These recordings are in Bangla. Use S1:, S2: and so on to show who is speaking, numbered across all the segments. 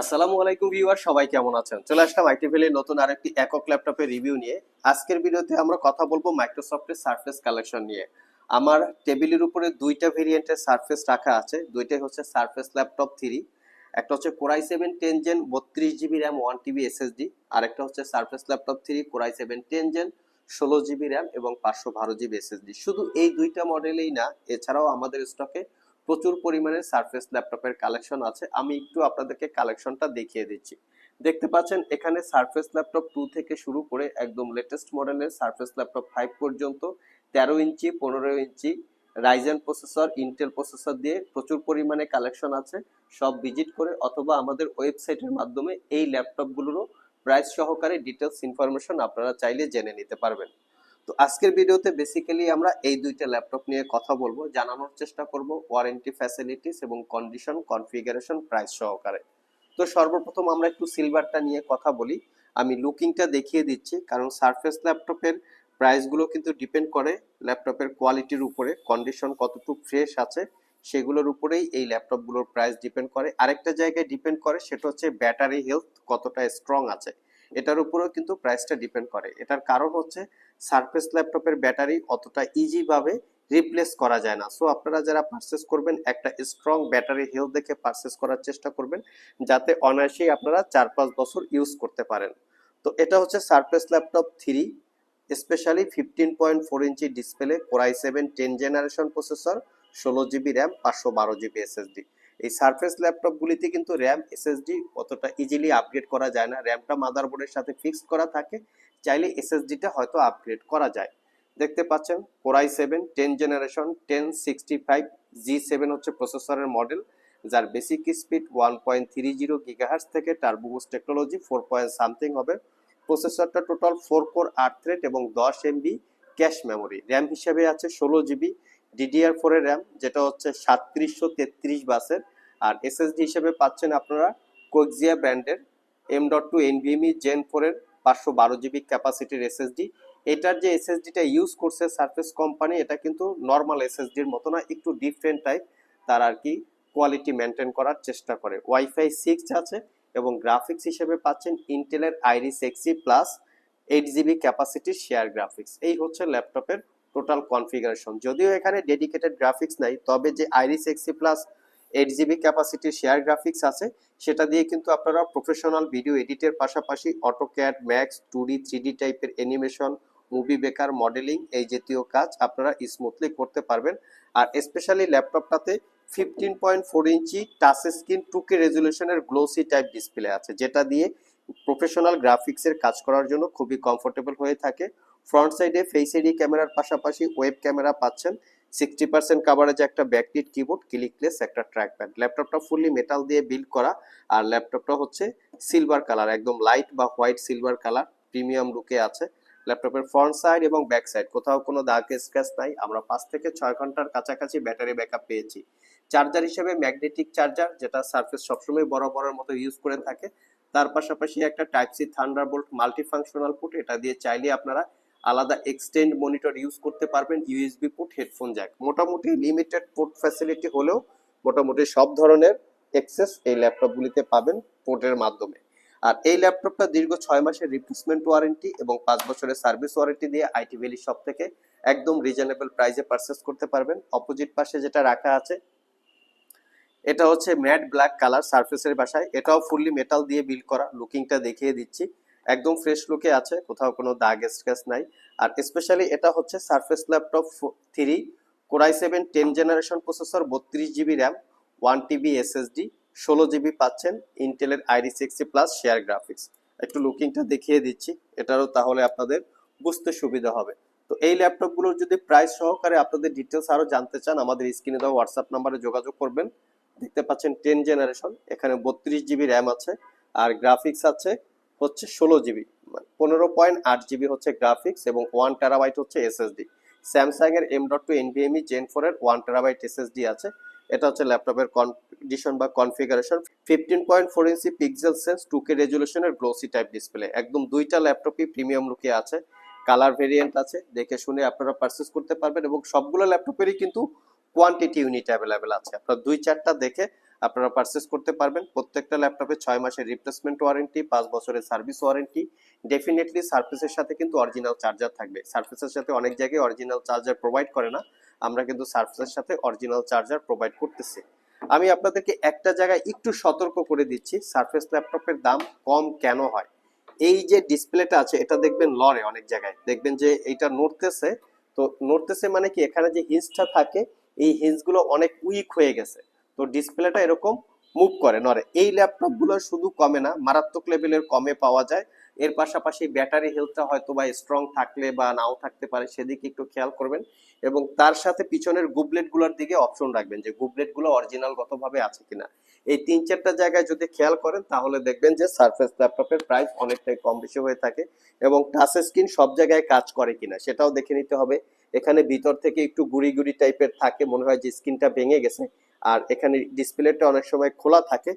S1: আসসালামু আলাইকুম ভিউয়ার, সবাই কেমন আছেন? চলে আসলাম আইটি ভ্যালির নতুন আরেকটি একক ল্যাপটপের রিভিউ নিয়ে। আজকের ভিডিওতে আমরা কথা বলব মাইক্রোসফটের সারফেস কালেকশন নিয়ে। আমার টেবিলের উপরে দুইটা ভেরিয়েন্টের সারফেস রাখা আছে। দুইটাই হচ্ছে সারফেস ল্যাপটপ থ্রি একটা হচ্ছে core i seven ten gen বত্রিশ GB RAM one TB SSD আর একটা হচ্ছে Surface laptop three core i seven ten gen ষোলো জিবি র্যাম এবং পাঁচশো বারো জিবি এসএসডি শুধু এই দুইটা মডেলেই না, এছাড়াও আমাদের স্টকে প্রচুর পরিমাণে সারফেস ল্যাপটপের কালেকশন আছে। আমি একটু আপনাদেরকে কালেকশনটা দেখিয়ে দিচ্ছি। দেখতে পাচ্ছেন, এখানে সারফেস ল্যাপটপ টু থেকে শুরু করে একদম লেটেস্ট মডেলের সারফেস ল্যাপটপ ফাইভ পর্যন্ত, তেরো ইঞ্চি, পনেরো inch Ryzen processor Intel processor দিয়ে প্রচুর পরিমাণে কালেকশন আছে। সব ভিজিট করে অথবা আমাদের ওয়েবসাইটের মাধ্যমে এই ল্যাপটপগুলোরও প্রাইস সহকারে ডিটেলস ইনফরমেশন আপনারা চাইলে জেনে নিতে পারবেন। তো আজকের ভিডিওতে বেসিক্যালি আমরা এই দুইটা ল্যাপটপ নিয়ে কথা বলব, জানানোর চেষ্টা করব ওয়ারেন্টি ফ্যাসিলিটিস এবং কন্ডিশন কনফিগারেশন প্রাইস সহকারে। তো সর্বপ্রথম আমরা একটু সিলভারটা নিয়ে কথা বলি। আমি লুকিংটা দেখিয়ে দিচ্ছি, কারণ সারফেস ল্যাপটপের প্রাইসগুলো কিন্তু ডিপেন্ড করে ল্যাপটপের কোয়ালিটির উপরে কন্ডিশন কতটুকু ফ্রেশ আছে, সেগুলোর উপরেই এই ল্যাপটপগুলোর প্রাইস ডিপেন্ড করে। আরেকটা জায়গায় ডিপেন্ড করে, সেটা হচ্ছে ব্যাটারি হেলথ কতটা স্ট্রং আছে। এটার উপরেও কিন্তু প্রাইসটা ডিপেন্ড করে। এটার কারণ হচ্ছে সারফেস ল্যাপটপের ব্যাটারি অতটা ইজি ভাবে রিপ্লেস করা যায় না। সো আপনারা যারা পারচেস করবেন, একটা স্ট্রং ব্যাটারি হেলথ দেখে পারচেস করার চেষ্টা করবেন, যাতে অনায়াসেই আপনারা চার পাঁচ বছর ইউজ করতে পারেন। তো, এটা হচ্ছে Surface laptop three specially fifteen point four inch display core i seven ten generation processor ষোলো জিবি র্যাম পাঁচশো বারো জিবি এসএসডি এই সারফেস ল্যাপটপগুলিতে কিন্তু র্যাম এসএসডি অতটা ইজিলি আপগ্রেড করা যায় না। র্যামটা মাদারবোর্ডের সাথে ফিক্সড করা থাকে, চাইলে এসএসডিটা হয়তো আপগ্রেড করা যায়। দেখতে পাচ্ছেন core i seven ten generation ten sixty five G seven হচ্ছে প্রসেসরের মডেল যার basic speed one point three zero gigahertz থেকে turbo boost technology four point something হবে। প্রসেসরটা টোটাল ফোর কোর আট থ্রেড এবং দশ এমবি ক্যাশ মেমোরি র্যাম হিসেবে আছে ষোলো জিবি ডিডিআর ফোরের র্যাম যেটা হচ্ছে সাতত্রিশশো তেত্রিশ বাসের, আর এসএসডি হিসেবে পাচ্ছেন আপনারা কোকজিয়া ব্র্যান্ডের M dot two NVMe gen ফোরের পাঁচশো বারো জিবি ক্যাপাসিটির এসএসডি এটার যে এসএসডিটা ইউজ করছে সার্ফেস কোম্পানি এটা কিন্তু নর্মাল এসএসডির মতো না, একটু ডিফারেন্ট টাইপ তার আর কি কোয়ালিটি মেনটেন করার চেষ্টা করে। ওয়াইফাই সিক্স আছে এবং গ্রাফিক্স হিসেবে পাচ্ছেন ইন্টেলের Iris Xe plus eight GB ক্যাপাসিটির share graphics এই হচ্ছে ল্যাপটপের টোটাল কনফিগারেশন যদিও এখানে ডেডিকেটেড গ্রাফিক্স নাই, তবে যে Iris Xe plus eight GB ক্যাপাসিটির share graphics আছে, সেটা দিয়ে কিন্তু আপনারা প্রফেশনাল ভিডিও এডিটের পাশাপাশি AutoCAD Max two D three D টাইপের অ্যানিমেশন মুভি বেকার মডেলিং এই জাতীয় কাজ আপনারা স্মুথলি করতে পারবেন। আর specially ল্যাপটপটাতে fifteen point four inch touch screen two K রেজলিউশনের glossy type display আছে, যেটা দিয়ে প্রফেশনাল গ্রাফিক্সের কাজ করার জন্য খুবই কমফোর্টেবল হয়ে থাকে। ফ্রন্ট সাইডে ফেস আইডি ক্যামেরার পাশাপাশি ওয়েব ক্যামেরা পাচ্ছেন। সিক্সটি পার্সেন্ট কাভারেজ একটা ব্যাকলিট কিবোর্ড ক্লিকলেস একটা ট্র্যাক প্যাড ল্যাপটপটা ফুললি মেটাল দিয়ে বিল্ড করা। আর ল্যাপটপটা হচ্ছে সিলভার কালার একদম লাইট বা হোয়াইট সিলভার কালার প্রিমিয়াম লুকে আছে। ল্যাপটপের ফ্রন্ট সাইড এবং ব্যাক সাইড কোথাও কোনো দাগ স্ক্র্যাচ নাই। আমরা পাঁচ থেকে ছয় ঘণ্টার কাছাকাছি ব্যাটারি ব্যাকআপ পেয়েছি। চার্জার হিসেবে ম্যাগনেটিক চার্জার যেটা সার্ফেস সবসময় বড় বড়ের মতো ইউজ করে থাকে। তার পাশাপাশি একটা type C Thunderbolt multi functional port এটা দিয়ে চাইলে আপনারা আলাদা এক্সটেন্ড মনিটর ইউজ করতে পারবেন ইউএসবি পুট হেডফোন জ্যাক মোটামুটি লিমিটেড পোর্ট ফ্যাসিলিটি হলেও মোটামুটি সব ধরনের এক্সেস এই ল্যাপটপগুলিতে পাবেন পোর্টের মাধ্যমে। আর এই ল্যাপটপটা দীর্ঘ ছয় মাসের রিপ্লেসমেন্ট ওয়ারেন্টি এবং পাঁচ বছরের সার্ভিস ওয়ারেন্টি দিয়ে আইটি ভ্যালি শপ থেকে একদম রিজনেবল প্রাইসে পারচেস করতে পারবেন। অপোজিট পাশে যেটা রাখা আছে, এটা হচ্ছে ম্যাট ব্ল্যাক কালার সারফেসের বাসায়। এটাও ফুললি মেটাল দিয়ে বিল্ড করা। লুকিংটা দেখিয়ে দিচ্ছি। একদম ফ্রেশ লুকে আছে, কোথাও কোনো দাগ স্ক্র্যাচ নাই। আর স্পেশালি এটা হচ্ছে Surface laptop three core i seven ten generation processor বত্রিশ GB RAM one TB SSD ষোলো জিবি পাচ্ছেন ইন্টেলের ID sixty plus share graphics একটু লুকিংটা দেখিয়ে দিচ্ছি, এটারও তাহলে আপনাদের বুঝতে সুবিধা হবে। তো এই ল্যাপটপগুলোর যদি প্রাইস সহকারে আপনাদের ডিটেলস আরও জানতে চান, আমাদের স্ক্রিনে দেওয়া হোয়াটসঅ্যাপ নাম্বারে যোগাযোগ করবেন। দেখতে পাচ্ছেন টেন জেনারেশন এখানে বত্রিশ জিবি র্যাম আছে, আর গ্রাফিক্স আছে হচ্ছে ষোলো জিবি পনেরো পয়েন্ট আট জিবি হচ্ছে গ্রাফিক্স এবং ওয়ান টেরাবাইট হচ্ছে এসএসডি স্যামসাং এর M dot two NVMe gen four এর ওয়ান টেরাবাইট এসএসডি আছে। এটা হচ্ছে ল্যাপটপের কন্ডিশন বা configuration fifteen point four inch pixel sense two K রেজুলেশনের glossy type display একদম দুইটা ল্যাপটপই প্রিমিয়াম লুকে আছে। কালার ভেরিয়েন্ট আছে, দেখে শুনে আপনারা পারচেস করতে পারবেন এবং সবগুলো ল্যাপটপেরই কিন্তু কোয়ান্টিটি ইউনিট অ্যাভেলেবেল আছে। আপনারা দুই চারটা দেখে আপনারা পারচেস করতে পারবেন। প্রত্যেকটা ল্যাপটপে ছয় মাসের রিপ্লেসমেন্ট ওয়ারেন্টি পাঁচ বছরের সার্ভিস ওয়ারেন্টি ডেফিনেটলি সার্ফেসের সাথে কিন্তু অরিজিনাল চার্জার থাকবে। সার্ফেসের সাথে অনেক জায়গায় অরিজিনাল চার্জার প্রোভাইড করে না। আমরা কিন্তু সার্ফেসের সাথে অরিজিনাল চার্জার প্রোভাইড করতেছি। আমি আপনাদেরকে একটা জায়গায় একটু সতর্ক করে দিচ্ছি সার্ফেস ল্যাপটপের দাম কম কেন হয়? এই যে ডিসপ্লেটা আছে, এটা দেখবেন লরে অনেক জায়গায়। দেখবেন যে এটা নড়তেছে, তো নড়তেছে মানে কি? এখানে যে হিঞ্জটা থাকে, এই হিঞ্জগুলো অনেক উইক হয়ে গেছে। তো ডিসপ্লেটা এরকম মুভ করে নরে এই ল্যাপটপগুলো শুধু কমে না, মারাত্মক লেভেলের কমে পাওয়া যায়। এর পাশাপাশি ব্যাটারি হেলথটা হয়তো বা স্ট্রং থাকলে বা নাও থাকতে পারে, সেদিকে একটু খেয়াল করবেন। এবং তার সাথে পিছনের গুবলেটগুলোর দিকে অপশন রাখবেন যে গুবলেটগুলো অরিজিনাল গতভাবে আছে কিনা। এই তিন চারটা জায়গায় যদি খেয়াল করেন, তাহলে দেখবেন যে সারফেস ল্যাপটপের প্রাইস অনেকটাই কম বেশি হয়ে থাকে এবং টাচ স্ক্রিন সব জায়গায় কাজ করে কিনা, সেটাও দেখে নিতে হবে। এখানে ভিতর থেকে একটু গুড়ি গুড়ি টাইপের থাকে, মনে হয় যে স্ক্রিনটা ভেঙে গেছে। আর এখানে ডিসপ্লেটা অনেক সময় খোলা থাকে।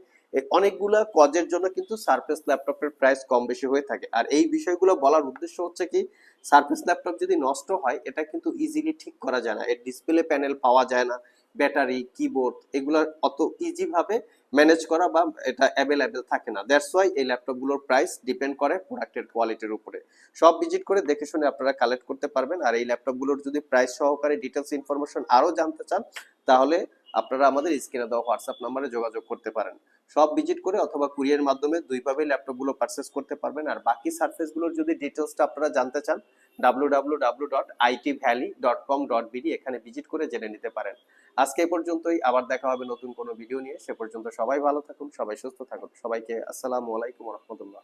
S1: অনেকগুলা কজের জন্য কিন্তু সারফেস ল্যাপটপের প্রাইস কম বেশি হয়ে থাকে। আর এই বিষয়গুলো বলার উদ্দেশ্য হচ্ছে কি সারফেস ল্যাপটপ যদি নষ্ট হয়, এটা কিন্তু ইজিলি ঠিক করা যায় না। এর ডিসপ্লে প্যানেল পাওয়া যায় না ব্যাটারি কিবোর্ড এগুলো অত ইজি ভাবে ম্যানেজ করা বা এটা অ্যাভেলেবেল থাকে না। দ্যাটস ওয়াই এই ল্যাপটপগুলোর প্রাইস ডিপেন্ড করে প্রোডাক্টের কোয়ালিটির উপরে। সব ভিজিট করে দেখে শুনে আপনারা কালেক্ট করতে পারবেন। আর এই ল্যাপটপগুলোর যদি প্রাইস সহকারে ডিটেলস ইনফরমেশন আরও জানতে চান, তাহলে আপনারা আমাদের স্ক্রিনে দেওয়া হোয়াটসঅ্যাপ নাম্বারে যোগাযোগ করতে পারেন। সব ভিজিট করে অথবা কুরিয়ার মাধ্যমে দুইভাবে ল্যাপটপগুলো পারচেস করতে পারবেন। আর বাকি সার্ফেসগুলোর যদি ডিটেলসটা আপনারা জানতে চান বিডি এখানে ভিজিট করে জেনে নিতে পারেন। আজকে পর্যন্তই, আবার দেখা হবে নতুন কোনো ভিডিও নিয়ে। সে পর্যন্ত সবাই ভালো থাকুন, সবাই সুস্থ থাকুন। সবাইকে আসসালামু আলাইকুম রহমতুল্লাহ।